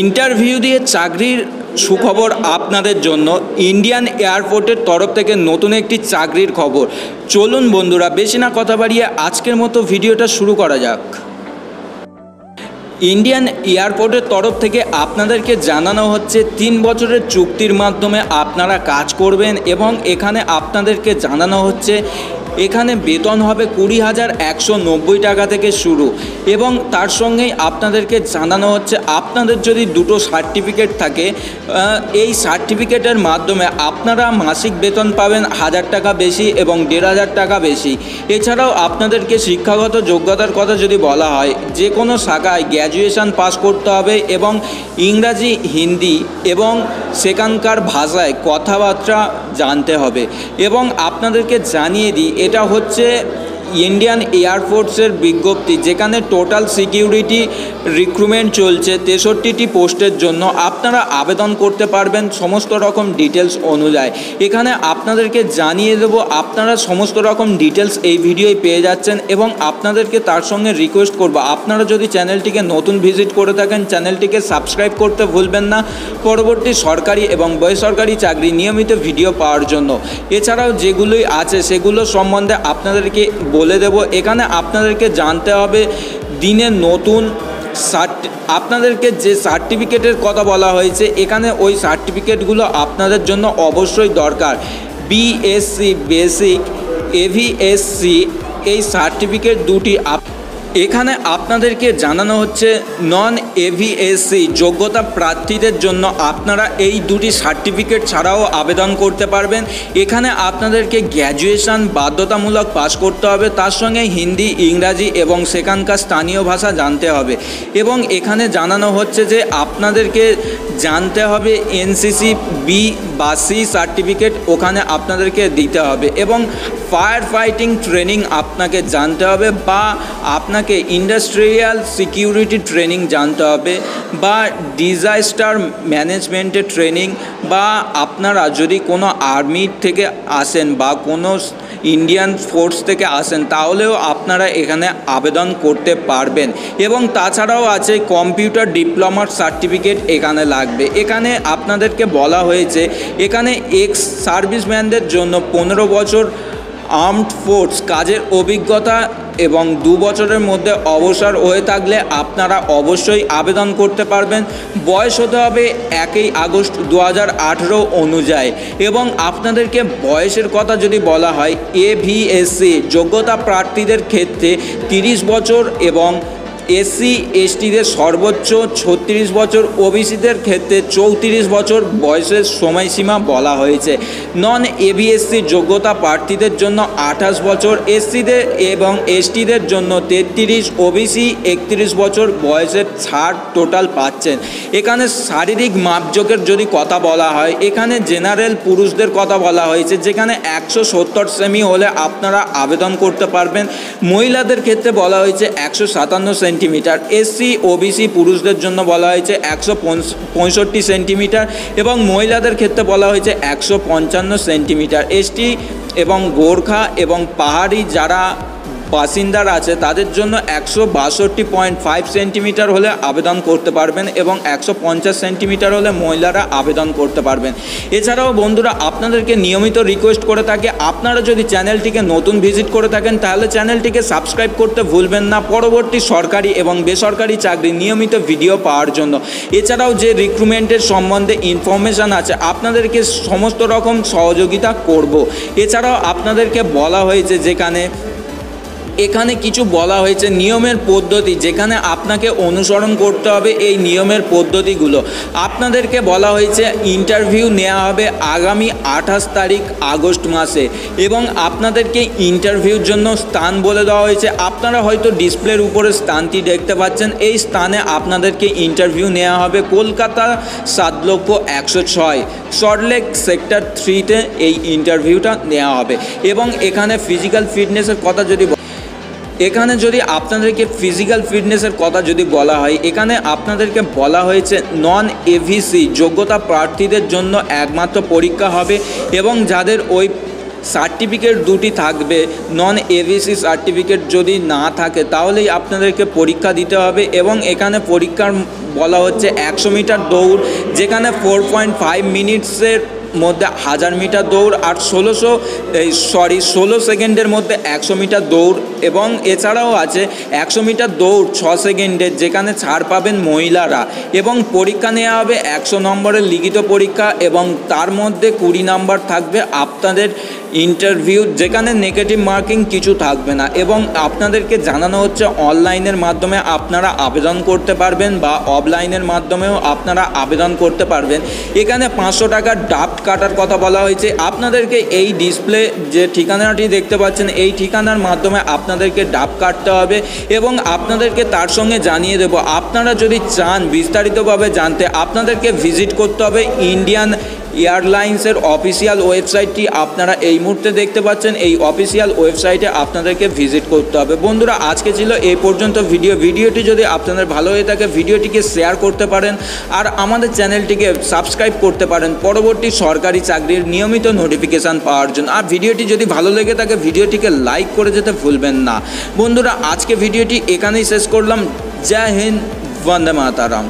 Interview দিয়ে চাকরির সুখবর আপনাদের জন্য ইন্ডিয়ান এয়ারপোর্টের তরফ থেকে নতুন একটি চাকরির খবর। চলুন বন্ধুরা, বেশি না কথা বাড়িয়ে আজকের মতো ভিডিওটা শুরু করা যাক। ইন্ডিয়ান এয়ারপোর্টের তরফ থেকে আপনাদেরকে জানানো হচ্ছে, তিন বছরের চুক্তির মাধ্যমে আপনারা কাজ করবেন এবং এখানে আপনাদেরকে জানানো হচ্ছে এখানে বেতন হবে কুড়ি হাজার একশো নব্বই টাকা থেকে শুরু। এবং তার সঙ্গেই আপনাদেরকে জানানো হচ্ছে, আপনাদের যদি দুটো সার্টিফিকেট থাকে এই সার্টিফিকেটের মাধ্যমে আপনারা মাসিক বেতন পাবেন হাজার টাকা বেশি এবং দেড় হাজার টাকা বেশি। এছাড়াও আপনাদেরকে শিক্ষাগত যোগ্যতার কথা যদি বলা হয়, যে কোনো শাখায় গ্র্যাজুয়েশন পাস করতে হবে এবং ইংরাজি, হিন্দি এবং সেখানকার ভাষায় কথাবার্তা জানতে হবে। এবং আপনাদেরকে জানিয়ে দিই এটা হচ্ছে ইন্ডিয়ান এয়ারফোর্সের বিজ্ঞপ্তি, যেখানে টোটাল সিকিউরিটি রিক্রুটমেন্ট চলছে তেষট্টিটি পোস্টের জন্য। আপনারা আবেদন করতে পারবেন সমস্ত রকম ডিটেলস অনুযায়ী। এখানে আপনাদেরকে জানিয়ে দেবো, আপনারা সমস্ত রকম ডিটেলস এই ভিডিওয় পেয়ে যাচ্ছেন এবং আপনাদেরকে তার সঙ্গে রিকোয়েস্ট করব। আপনারা যদি চ্যানেলটিকে নতুন ভিজিট করে থাকেন, চ্যানেলটিকে সাবস্ক্রাইব করতে ভুলবেন না। পরবর্তী সরকারি এবং বেসরকারি চাকরি নিয়মিত ভিডিও পাওয়ার জন্য। এছাড়াও যেগুলোই আছে, সেগুলো সম্বন্ধে আপনাদেরকে বলে দেব, এখানে আপনাদেরকে জানতে হবে, দিনে নতুন সার্টি, আপনাদেরকে যে সার্টিফিকেটের কথা বলা হয়েছে, এখানে ওই সার্টিফিকেটগুলো আপনাদের জন্য অবশ্যই দরকার। বিএসসি বেসিক এভিএসসি এই সার্টিফিকেট দুটি আপ এখানে আপনাদেরকে জানানো হচ্ছে নন এভিএসসি যোগ্যতা প্রার্থীদের জন্য আপনারা এই দুটি সার্টিফিকেট ছাড়াও আবেদন করতে পারবেন। এখানে আপনাদেরকে গ্র্যাজুয়েশন বাধ্যতামূলক পাশ করতে হবে, তার সঙ্গে হিন্দি, ইংরাজি এবং সেখানকার স্থানীয় ভাষা জানতে হবে। এবং এখানে জানানো হচ্ছে যে আপনাদেরকে জানতে হবে এনসিসি বি বা সি সার্টিফিকেট ওখানে আপনাদেরকে দিতে হবে এবং ফায়ার ফাইটিং ট্রেনিং আপনাকে জানতে হবে বা আপনাকে ইন্ডাস্ট্রিয়াল সিকিউরিটি ট্রেনিং জানতে হবে বা ডিজাস্টার ম্যানেজমেন্টের ট্রেনিং বা আপনারা যদি কোনো আর্মি থেকে আসেন বা কোনো ইন্ডিয়ান ফোর্স থেকে আসেন তাহলেও আপনারা এখানে আবেদন করতে পারবেন এবং তাছাড়াও আছে কম্পিউটার ডিপ্লোমার সার্টিফিকেট এখানে লাগবে এখানে আপনাদেরকে বলা হয়েছে, এখানে এক্স সার্ভিসম্যানদের জন্য পনেরো বছর আর্মড ফোর্স কাজের অভিজ্ঞতা এবং দু বছরের মধ্যে অবসর হয়ে থাকলে আপনারা অবশ্যই আবেদন করতে পারবেন। বয়স হতে হবে একই আগস্ট দু হাজার আঠেরো অনুযায়ী এবং আপনাদেরকে বয়সের কথা যদি বলা হয় এভিএসসি যোগ্যতা প্রার্থীদের ক্ষেত্রে তিরিশ বছর এবং এসসি এসটিদের সর্বোচ্চ ছত্রিশ বছর, ওবিসিদের ক্ষেত্রে চৌত্রিশ বছর বয়সের সময়সীমা বলা হয়েছে। নন এবিএসসি যোগ্যতা প্রার্থীদের জন্য আঠাশ বছর, এসসিদের এবং এসটিদের জন্য তেত্রিশ, ওবিসি একত্রিশ বছর বয়সের ছাড় টোটাল পাচ্ছেন। এখানে শারীরিক মাপজোকের যদি কথা বলা হয়, এখানে জেনারেল পুরুষদের কথা বলা হয়েছে, যেখানে একশো সত্তর সেমি হলে আপনারা আবেদন করতে পারবেন। মহিলাদের ক্ষেত্রে বলা হয়েছে একশো সাতান্ন সেন্টিমিটার। এসসি, ওবিসি পুরুষদের জন্য বলা হয়েছে একশো পঁয়ষট্টি সেন্টিমিটার এবং মহিলাদের ক্ষেত্রে বলা হয়েছে একশো পঞ্চান্ন সেন্টিমিটার। এসটি এবং গোর্খা এবং পাহাড়ি যারা বাসিন্দার আছে, তাদের জন্য একশো বাষট্টি পয়েন্ট ফাইভ সেন্টিমিটার হলে আবেদন করতে পারবেন এবং একশো পঞ্চাশ সেন্টিমিটার হলে মহিলারা আবেদন করতে পারবেন। এছাড়াও বন্ধুরা, আপনাদেরকে নিয়মিত রিকোয়েস্ট করে থাকে। আপনারা যদি চ্যানেলটিকে নতুন ভিজিট করে থাকেন, তাহলে চ্যানেলটিকে সাবস্ক্রাইব করতে ভুলবেন না। পরবর্তী সরকারি এবং বেসরকারি চাকরি নিয়মিত ভিডিও পাওয়ার জন্য। এছাড়াও যে রিক্রুটমেন্টের সম্বন্ধে ইনফরমেশান আছে, আপনাদেরকে সমস্ত রকম সহযোগিতা করব। এছাড়াও আপনাদেরকে বলা হয়েছে যেখানে এখানে কিছু বলা হয়েছে নিয়মের পদ্ধতি, যেখানে আপনাকে অনুসরণ করতে হবে এই নিয়মের পদ্ধতিগুলো। আপনাদেরকে বলা হয়েছে ইন্টারভিউ নেওয়া হবে আগামী আঠাশ তারিখ আগস্ট মাসে এবং আপনাদেরকে ইন্টারভিউর জন্য স্থান বলে দেওয়া হয়েছে। আপনারা হয়তো ডিসপ্লের উপরে স্থানটি দেখতে পাচ্ছেন। এই স্থানে আপনাদেরকে ইন্টারভিউ নেওয়া হবে কলকাতা সাত লক্ষ একশো ছয়। সল্টলেক সেক্টর থ্রিতে এই ইন্টারভিউটা নেওয়া হবে এবং এখানে ফিজিক্যাল ফিটনেসের কথা যদি এখানে যদি আপনাদেরকে ফিজিক্যাল ফিটনেসের কথা যদি বলা হয়, এখানে আপনাদেরকে বলা হয়েছে নন এভিসি যোগ্যতা প্রার্থীদের জন্য একমাত্র পরীক্ষা হবে এবং যাদের ওই সার্টিফিকেট দুটি থাকবে নন এভিসি সার্টিফিকেট যদি না থাকে, তাহলেই আপনাদেরকে পরীক্ষা দিতে হবে এবং এখানে পরীক্ষার বলা হচ্ছে একশো মিটার দৌড়, যেখানে ফোর পয়েন্ট ফাইভ মিনিটসের মধ্যে হাজার মিটার দৌড় আর ষোলোশো, এই সরি ষোলো সেকেন্ডের মধ্যে একশো মিটার দৌড় এবং এছাড়াও আছে একশো মিটার দৌড় ছ সেকেন্ডের যেখানে ছাড় পাবেন মহিলারা এবং পরীক্ষা নেওয়া হবে একশো নম্বরের লিখিত পরীক্ষা এবং তার মধ্যে কুড়ি নাম্বার থাকবে আপনাদের ইন্টারভিউ যেখানে নেগেটিভ মার্কিং কিছু থাকবে না এবং আপনাদেরকে জানানো হচ্ছে অনলাইনের মাধ্যমে আপনারা আবেদন করতে পারবেন বা অফলাইনের মাধ্যমেও আপনারা আবেদন করতে পারবেন। এখানে পাঁচশো টাকার ডাফট কাটার কথা বলা হয়েছে। আপনাদেরকে এই ডিসপ্লে যে ঠিকানাটি দেখতে পাচ্ছেন, এই ঠিকানার মাধ্যমে আপনাদেরকে ডাব কাটতে হবে এবং আপনাদেরকে তার সঙ্গে জানিয়ে দেব, আপনারা যদি চান বিস্তারিতভাবে জানতে, আপনাদেরকে ভিজিট করতে হবে ইন্ডিয়ান এয়ারলাইন্সের অফিসিয়াল ওয়েবসাইটটি আপনারা এই মুহূর্তে দেখতে পাচ্ছেন। এই অফিসিয়াল ওয়েবসাইটে আপনাদেরকে ভিজিট করতে হবে। বন্ধুরা, আজকে ছিল এই পর্যন্ত ভিডিও। ভিডিওটি যদি আপনাদের ভালো হয়ে থাকে, ভিডিওটিকে শেয়ার করতে পারেন আর আমাদের চ্যানেলটিকে সাবস্ক্রাইব করতে পারেন। পরবর্তী সরকারি চাকরির নিয়মিত নোটিফিকেশান পাওয়ার জন্য। আর ভিডিওটি যদি ভালো লেগে থাকে, ভিডিওটিকে লাইক করে যেতে ভুলবেন না। বন্ধুরা, আজকে ভিডিওটি এখানেই শেষ করলাম। জয় হিন্দ, বন্দে মাতারাম।